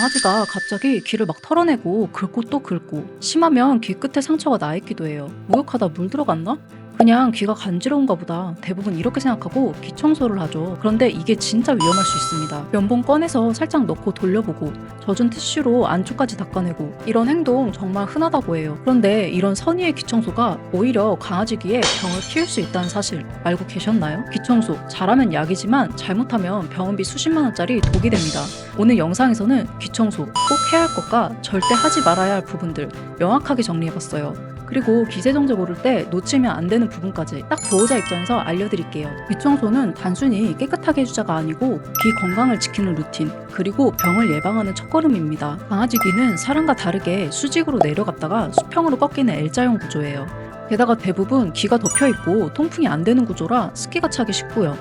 강아지가 갑자기 귀를 막 털어내고 긁고 또 긁고 심하면 귀 끝에 상처가 나 있기도 해요. 목욕하다 물 들어갔나? 그냥 귀가 간지러운가 보다. 대부분 이렇게 생각하고 귀 청소를 하죠. 그런데 이게 진짜 위험할 수 있습니다. 면봉 꺼내서 살짝 넣고 돌려보고 젖은 티슈로 안쪽까지 닦아내고 이런 행동 정말 흔하다고 해요. 그런데 이런 선의의 귀 청소가 오히려 강아지 귀에 병을 키울 수 있다는 사실 알고 계셨나요? 귀 청소 잘하면 약이지만 잘못하면 병원비 수십만 원짜리 독이 됩니다. 오늘 영상에서는 귀 청소 꼭 해야 할 것과 절대 하지 말아야 할 부분들 명확하게 정리해봤어요. 그리고 기세정제 고를 때 놓치면 안 되는 부분까지 딱 보호자 입장에서 알려드릴게요. 귀 청소는 단순히 깨끗하게 해주자가 아니고 귀 건강을 지키는 루틴, 그리고 병을 예방하는 첫걸음입니다. 강아지 귀는 사람과 다르게 수직으로 내려갔다가 수평으로 꺾이는 L자형 구조예요. 게다가 대부분 귀가 덮여 있고 통풍이 안 되는 구조라 습기가 차기 쉽고요.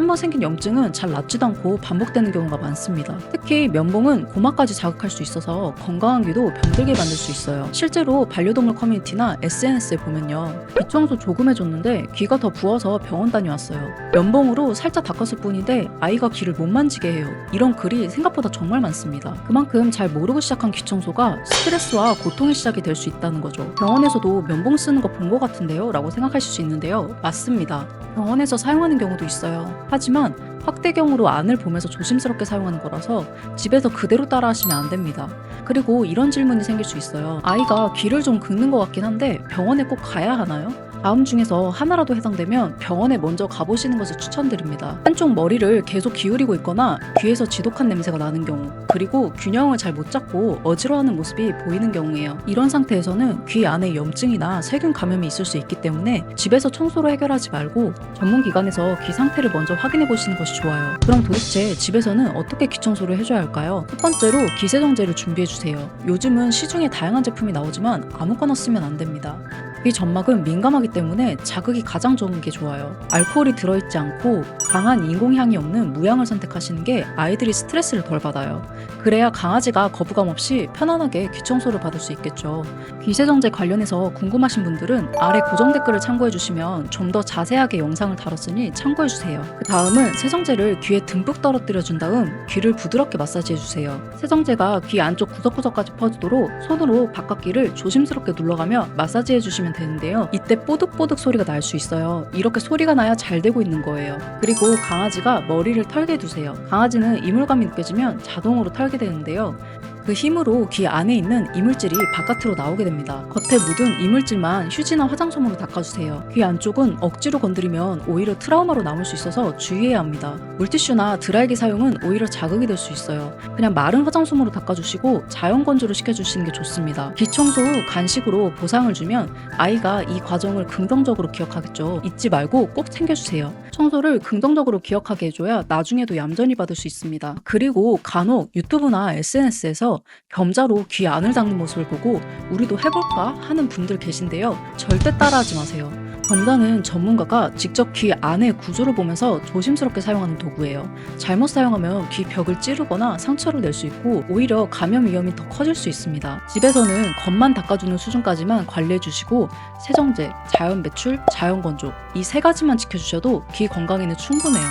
한번 생긴 염증은 잘 낫지도 않고 반복되는 경우가 많습니다. 특히 면봉은 고막까지 자극할 수 있어서 건강한 귀도 병들게 만들 수 있어요. 실제로 반려동물 커뮤니티나 SNS에 보면요. 귀 청소 조금 해줬는데 귀가 더 부어서 병원 다녀왔어요. 면봉으로 살짝 닦았을 뿐인데 아이가 귀를 못 만지게 해요. 이런 글이 생각보다 정말 많습니다. 그만큼 잘 모르고 시작한 귀 청소가 스트레스와 고통의 시작이 될 수 있다는 거죠. 병원에서도 면봉 쓰는 거 본 것 같은데요? 라고 생각하실 수 있는데요. 맞습니다. 병원에서 사용하는 경우도 있어요. 하지만 확대경으로 안을 보면서 조심스럽게 사용하는 거라서 집에서 그대로 따라 하시면 안 됩니다. 그리고 이런 질문이 생길 수 있어요. 아이가 귀를 좀 긁는 것 같긴 한데 병원에 꼭 가야 하나요? 다음 중에서 하나라도 해당되면 병원에 먼저 가보시는 것을 추천드립니다. 한쪽 머리를 계속 기울이고 있거나 귀에서 지독한 냄새가 나는 경우, 그리고 균형을 잘 못 잡고 어지러워하는 모습이 보이는 경우예요. 이런 상태에서는 귀 안에 염증이나 세균 감염이 있을 수 있기 때문에 집에서 청소로 해결하지 말고 전문 기관에서 귀 상태를 먼저 확인해 보시는 것이 좋아요. 그럼 도대체 집에서는 어떻게 귀 청소를 해줘야 할까요? 첫 번째로 기세정제를 준비해 주세요. 요즘은 시중에 다양한 제품이 나오지만 아무거나 쓰면 안 됩니다. 귀 점막은 민감하기 때문에 자극이 가장 적은 게 좋아요. 알코올이 들어있지 않고 강한 인공향이 없는 무향을 선택하시는 게 아이들이 스트레스를 덜 받아요. 그래야 강아지가 거부감 없이 편안하게 귀 청소를 받을 수 있겠죠. 귀세정제 관련해서 궁금하신 분들은 아래 고정 댓글을 참고해 주시면 좀 더 자세하게 영상을 다뤘으니 참고해 주세요. 그 다음은 세정제를 귀에 듬뿍 떨어뜨려 준 다음 귀를 부드럽게 마사지해 주세요. 세정제가 귀 안쪽 구석구석까지 퍼지도록 손으로 바깥 귀를 조심스럽게 눌러가며 마사지해 주시면 되는데요. 이때 뽀득뽀득 소리가 날 수 있어요. 이렇게 소리가 나야 잘 되고 있는 거예요. 그리고 강아지가 머리를 털게 두세요. 강아지는 이물감이 느껴지면 자동으로 털게 되는데요. 그 힘으로 귀 안에 있는 이물질이 바깥으로 나오게 됩니다. 겉에 묻은 이물질만 휴지나 화장솜으로 닦아주세요. 귀 안쪽은 억지로 건드리면 오히려 트라우마로 남을 수 있어서 주의해야 합니다. 물티슈나 드라이기 사용은 오히려 자극이 될 수 있어요. 그냥 마른 화장솜으로 닦아주시고 자연 건조를 시켜주시는 게 좋습니다. 귀 청소 후 간식으로 보상을 주면 아이가 이 과정을 긍정적으로 기억하겠죠. 잊지 말고 꼭 챙겨주세요. 청소를 긍정적으로 기억하게 해줘야 나중에도 얌전히 받을 수 있습니다. 그리고 간혹 유튜브나 SNS에서 겸자로 귀 안을 닦는 모습을 보고 우리도 해볼까 하는 분들 계신데요. 절대 따라하지 마세요. 건자는 전문가가 직접 귀 안의 구조를 보면서 조심스럽게 사용하는 도구예요. 잘못 사용하면 귀 벽을 찌르거나 상처를 낼 수 있고 오히려 감염 위험이 더 커질 수 있습니다. 집에서는 겉만 닦아주는 수준까지만 관리해 주시고 세정제, 자연 배출, 자연 건조 이 세 가지만 지켜주셔도 귀 건강에는 충분해요.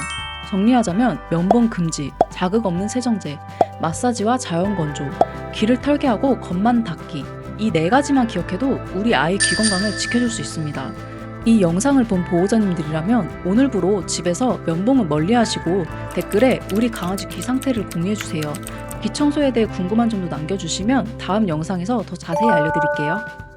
정리하자면 면봉 금지, 자극 없는 세정제, 마사지와 자연 건조, 귀를 털게 하고 겉만 닦기 이 네 가지만 기억해도 우리 아이 귀 건강을 지켜줄 수 있습니다. 이 영상을 본 보호자님들이라면 오늘부로 집에서 면봉은 멀리 하시고 댓글에 우리 강아지 귀 상태를 공유해주세요. 귀 청소에 대해 궁금한 점도 남겨주시면 다음 영상에서 더 자세히 알려드릴게요.